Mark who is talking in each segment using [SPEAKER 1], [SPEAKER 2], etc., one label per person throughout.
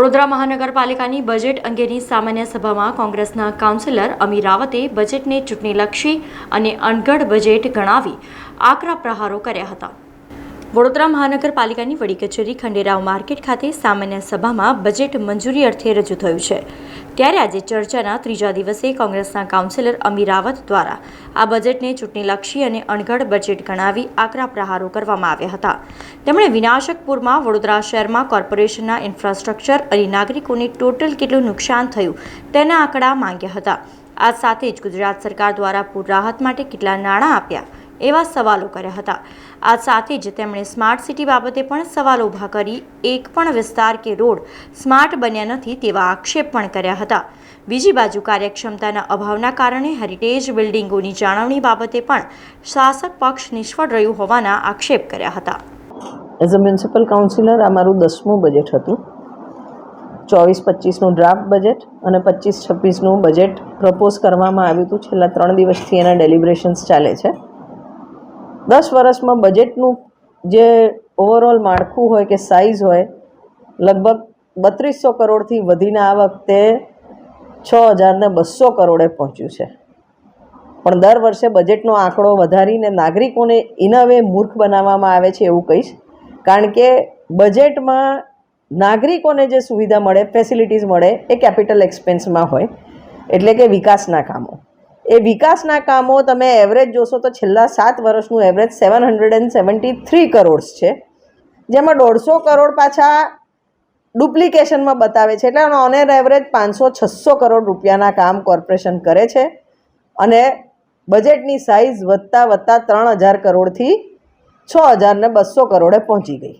[SPEAKER 1] વડોદરા મહાનગરપાલિકાની બજેટ અંગેની સામાન્ય સભામાં કોંગ્રેસના કાઉન્સિલર અમી રાવતે બજેટને ચૂંટણીલક્ષી અને અણઘડ બજેટ ગણાવી આકરા પ્રહારો કર્યા હતા. વડોદરા મહાનગરપાલિકાની વડી કચેરી ખંડેરાવ માર્કેટ ખાતે સામાન્ય સભામાં બજેટ મંજૂરી અર્થે રજૂ થયું છે. ત્યારે આજે ચર્ચાના ત્રીજા દિવસે કોંગ્રેસના કાઉન્સિલર અમી રાવત દ્વારા આ બજેટને ચૂંટણીલક્ષી અને અણઘડ બજેટ ગણાવી આકરા પ્રહારો કરવામાં આવ્યા હતા. તેમણે વિનાશકપુરમાં વડોદરા શહેરમાં કોર્પોરેશનના ઇન્ફ્રાસ્ટ્રક્ચર અને નાગરિકોને ટોટલ કેટલું નુકસાન થયું તેના આંકડા માંગ્યા હતા. આ સાથે જ ગુજરાત સરકાર દ્વારા પૂર રાહત માટે કેટલા નાણાં આપ્યા એવા સવાલો કર્યા હતા. આ સાથે જ તેમણે સ્માર્ટ સિટી બાબતે પણ સવાલો ઊભા કરી, એક પણ વિસ્તાર કે રોડ સ્માર્ટ બન્યા નથી તેવા આક્ષેપ પણ કર્યા હતા. બીજી બાજુ કાર્યક્ષમતાના અભાવના કારણે હેરિટેજ બિલ્ડિંગોની જાળવણી બાબતે પણ શાસક પક્ષ નિષ્ફળ રહ્યું હોવાના આક્ષેપ કર્યા હતા.
[SPEAKER 2] એઝ અ મ્યુનિસિપલ કાઉન્સિલર આ મારું દસમું બજેટ હતું. ચોવીસ પચીસનું ડ્રાફ્ટ બજેટ અને પચીસ છવ્વીસનું બજેટ પ્રપોઝ કરવામાં આવ્યું હતું. છેલ્લા ત્રણ દિવસથી એના ડેલિબ્રેશન્સ ચાલે છે. દસ વર્ષમાં બજેટનું જે ઓવરઓલ માળખું હોય કે સાઇઝ હોય, લગભગ બત્રીસો કરોડથી વધીને આ વખતે છ હજારને બસો કરોડે પહોંચ્યું છે. પણ દર વર્ષે બજેટનો આંકડો વધારીને નાગરિકોને ઇનવે મૂર્ખ બનાવવામાં આવે છે એવું કહીશ. કારણ કે બજેટમાં નાગરિકોને જે સુવિધા મળે ફેસિલિટીઝ મળે, એ કેપિટલ એક્સપેન્સમાં હોય. એટલે કે વિકાસના કામો. એ વિકાસના કામો તમે એવરેજ જોશો તો છેલ્લા સાત વર્ષનું average seven hundred and seventy three crores છે. જેમાં દોઢસો કરોડ પાછા ડુપ્લિકેશનમાં બતાવે છે. એટલે ઓન એન એવરેજ પાંચસો છસો કરોડ રૂપિયાના કામ કોર્પોરેશન કરે છે. અને બજેટની સાઇઝ વધતા વધતા ત્રણ હજાર કરોડથી છ હજારને બસો કરોડે પહોંચી ગઈ.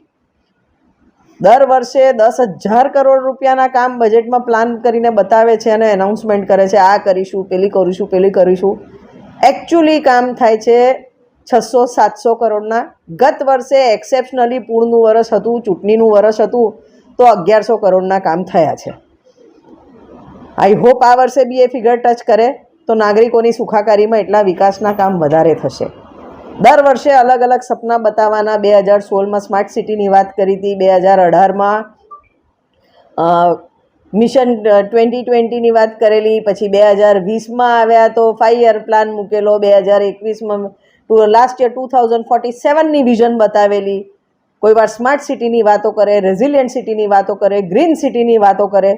[SPEAKER 2] દર વર્ષે દસ હજાર કરોડ રૂપિયાના કામ બજેટમાં પ્લાન કરીને બતાવે છે અને એનાઉન્સમેન્ટ કરે છે, આ કરીશું, પેલી કરીશું પેલી કરીશું. એકચ્યુઅલી કામ થાય છે છસો, સાતસો કરોડના. ગત વર્ષે એક્સેપ્શનલી પૂરનું વરસ હતું, ચૂંટણીનું વરસ હતું, તો અગિયારસો કરોડના કામ થયા છે. આઈ હોપ આ વર્ષે બી એ ફિગર ટચ કરે, તો નાગરિકોની સુખાકારીમાં એટલા વિકાસના કામ વધારે થશે. દર વર્ષે અલગ અલગ સપના બતાવવાના બે હજાર સોળમાં સ્માર્ટ સિટીની વાત કરી હતી, બે હજાર અઢારમાં મિશન ટ્વેન્ટી ટ્વેન્ટીની વાત કરેલી, પછી બે હજાર વીસમાં આવ્યા તો ફાઇવ યર પ્લાન મૂકેલો, બે હજાર એકવીસમાં to last year two thousand forty સેવનની vision બતાવેલી. કોઈ વાર સ્માર્ટ સિટીની વાતો કરે રેઝિલિયન્ટ સિટીની વાતો કરે ગ્રીન સિટીની વાતો કરે,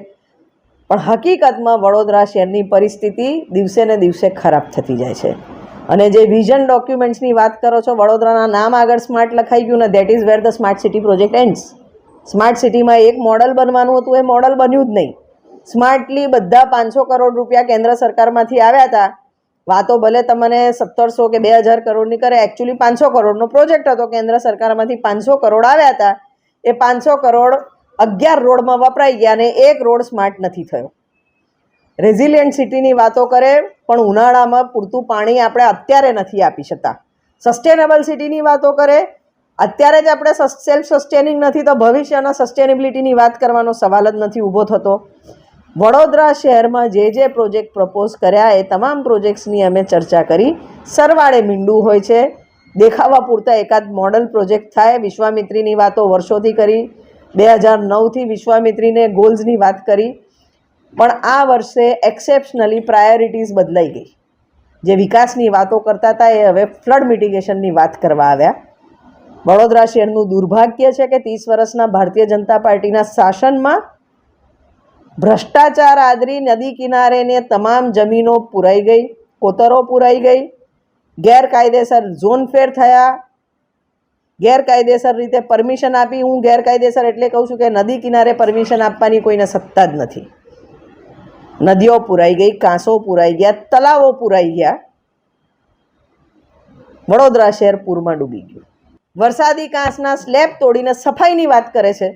[SPEAKER 2] પણ હકીકતમાં વડોદરા શહેરની પરિસ્થિતિ દિવસે ને દિવસે ખરાબ થતી જાય છે. અને જે વિઝન ડોક્યુમેન્ટ્સની વાત કરો છો, વડોદરાના નામ આગળ સ્માર્ટ લખાઈ ગયું ને that is where the smart city project ends smart સિટીમાં એક મોડલ બનવાનું હતું, એ મોડલ બન્યું જ નહીં. સ્માર્ટલી બધા પાંચસો કરોડ રૂપિયા કેન્દ્ર સરકારમાંથી આવ્યા હતા. વાતો ભલે તમને સત્તરસો કે બે હજાર કરોડની કરે એકચ્યુઅલી પાંચસો કરોડનો પ્રોજેક્ટ હતો. કેન્દ્ર સરકારમાંથી પાંચસો કરોડ આવ્યા હતા. એ પાંચસો કરોડ અગિયાર રોડમાં વપરાઈ ગયા અને એક રોડ સ્માર્ટ નથી થયો. રેઝિલિયન્ટ સિટીની વાતો કરે, પણ ઉનાળામાં પૂરતું પાણી આપણે અત્યારે નથી આપી શકતા. સસ્ટેનેબલ સિટીની વાતો કરે, અત્યારે જ આપણે સેલ્ફ સસ્ટેનિંગ નથી તો ભવિષ્યના સસ્ટેનેબિલિટીની વાત કરવાનો સવાલ જ નથી ઊભો થતો. વડોદરા શહેરમાં જે જે પ્રોજેક્ટ પ્રપોઝ કર્યા, એ તમામ પ્રોજેક્ટ્સની અમે ચર્ચા કરી. સરવાળે મીંડું હોય છે. દેખાવા પૂરતા એકાદ મોડલ પ્રોજેક્ટ થાય, વિશ્વામિત્રીની વાતો વર્ષોથી કરી. બે હજાર નવથી વિશ્વામિત્રીને ગોલ્સની વાત કરી. પણ આ વર્ષે એક્સેપ્શનલી પ્રાયોરિટીઝ બદલાઈ ગઈ. જે વિકાસની વાતો કરતા હતા એ હવે ફ્લડ મિટિગેશનની વાત કરવા આવ્યા. વડોદરા શહેરનું દુર્ભાગ્ય છે કે ત્રીસ વર્ષના ભારતીય જનતા પાર્ટીના શાસનમાં ભ્રષ્ટાચાર આદરી નદી કિનારેને તમામ જમીનો પુરાઈ ગઈ, કોતરો પુરાઈ ગઈ, ગેરકાયદેસર ઝોન ફેર થયા. ગેરકાયદેસર રીતે પરમિશન આપી. હું ગેરકાયદેસર એટલે કહું છું કે નદી કિનારે પરમિશન આપવાની કોઈને સત્તા જ નથી. નદીઓ પુરાઈ ગઈ, કાંસો પુરાઈ ગયા, તલાવો પુરાઈ ગયા. વડોદરા શહેર પૂરમાં ડૂબી ગયું. વરસાદી કાંસના સ્લેબ તોડીને સફાઈની વાત કરે છે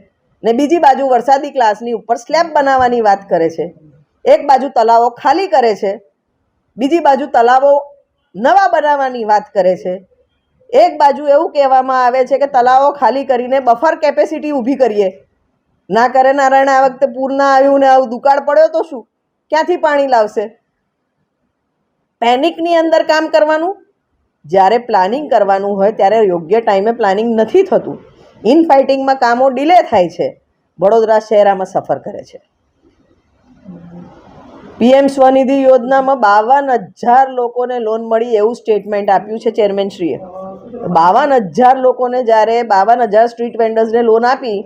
[SPEAKER 2] ને બીજી બાજુ વરસાદી ક્લાસની ઉપર સ્લેબ બનાવવાની વાત કરે છે. એક બાજુ તલાવો ખાલી કરે છે, બીજી બાજુ તલાવો નવા બનાવવાની વાત કરે છે. એક બાજુ એવું કહેવામાં આવે છે કે તલાવો ખાલી કરીને બફર કેપેસિટી ઊભી કરીએ. ના કરે નારાયણ આ વખતે પૂર ના આવ્યું ને આવું દુકાળ પડ્યો તો શું? ક્યાંથી પાણી લાવશે? પેનિકની અંદર કામ કરવાનું? જ્યારે પ્લાનિંગ કરવાનું હોય, ત્યારે યોગ્ય ટાઈમે પ્લાનિંગ નથી થતું. ઇન ફાઇટિંગમાં કામો ડિલે થાય છે. વડોદરા શહેરામાં સફર કરે છે. પીએમ સ્વનિધિ યોજનામાં બાવન હજાર લોકોને લોન મળી એવું સ્ટેટમેન્ટ આપ્યું છે ચેરમેનશ્રીએ બાવન હજાર લોકોને જ્યારે બાવન હજાર સ્ટ્રીટ વેન્ડર્સને લોન આપી,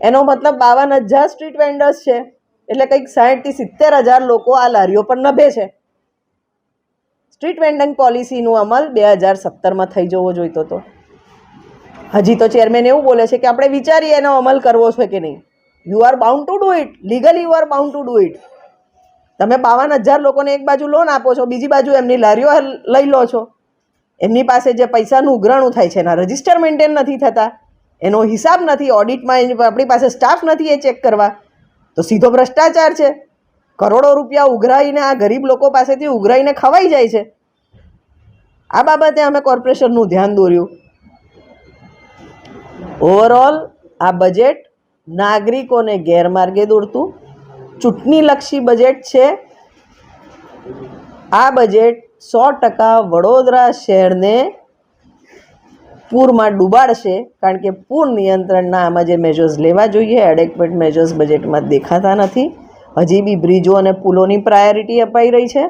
[SPEAKER 2] એનો મતલબ બાવન હજાર સ્ટ્રીટ વેન્ડર્સ છે. એટલે કંઈક સાઠથી સિત્તેર હજાર લોકો આ લારીઓ પર નભે છે. સ્ટ્રીટ વેન્ડિંગ પોલિસીનું અમલ બે હજાર સત્તરમાં થઈ જવો જોઈતો હતો હજી તો ચેરમેન એવું બોલે છે કે આપણે વિચારીએ એનો અમલ કરવો છે કે નહીં. You are bound to do it legally you are bound to do it તમે બાવન હજાર લોકોને એક બાજુ લોન આપો છો, બીજી બાજુ એમની લારીઓ લઈ લો છો. એમની પાસે જે પૈસાનું ઉઘરાણું થાય છે એના રજિસ્ટર મેન્ટેન નથી થતા. એનો હિસાબ નથી ઓડિટમાં આપણી પાસે સ્ટાફ નથી એ ચેક કરવા. તો સીધો ભ્રષ્ટાચાર છે. કરોડો રૂપિયા ઉઘરાઈને આ ગરીબ લોકો પાસેથી ઉઘરાઈને ખવાઈ જાય છે. આ બાબતે અમે કોર્પોરેશનનું ધ્યાન દોર્યું. ઓવરઓલ આ બજેટ નાગરિકોને ગેરમાર્ગે દોરતું. ચૂંટણીલક્ષી બજેટ છે. આ બજેટ સો ટકા વડોદરા શહેરને પૂરમાં ડૂબાડશે, કારણ કે પૂર નિયંત્રણના આમાં જે મેજર્સ લેવા જોઈએ એડેક્વેટ મેજર્સ બજેટમાં દેખાતા નથી. હજી બી બ્રિજો અને પુલોની પ્રાયોરિટી અપાઈ રહી છે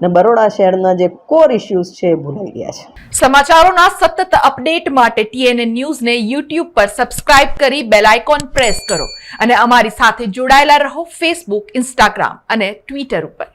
[SPEAKER 2] ને બરોડા શહેરના જે કોર ઇશ્યુઝ છે એ ભૂલાઈ ગયા છે.
[SPEAKER 3] સમાચારોના સતત અપડેટ માટે ટીએનએ ન્યૂઝને યુટ્યુબ પર સબસ્ક્રાઇબ કરી બેલ આઇકોન પ્રેસ કરો અને અમારી સાથે જોડાયેલા રહો ફેસબુક ઇન્સ્ટાગ્રામ અને ટ્વિટર ઉપર.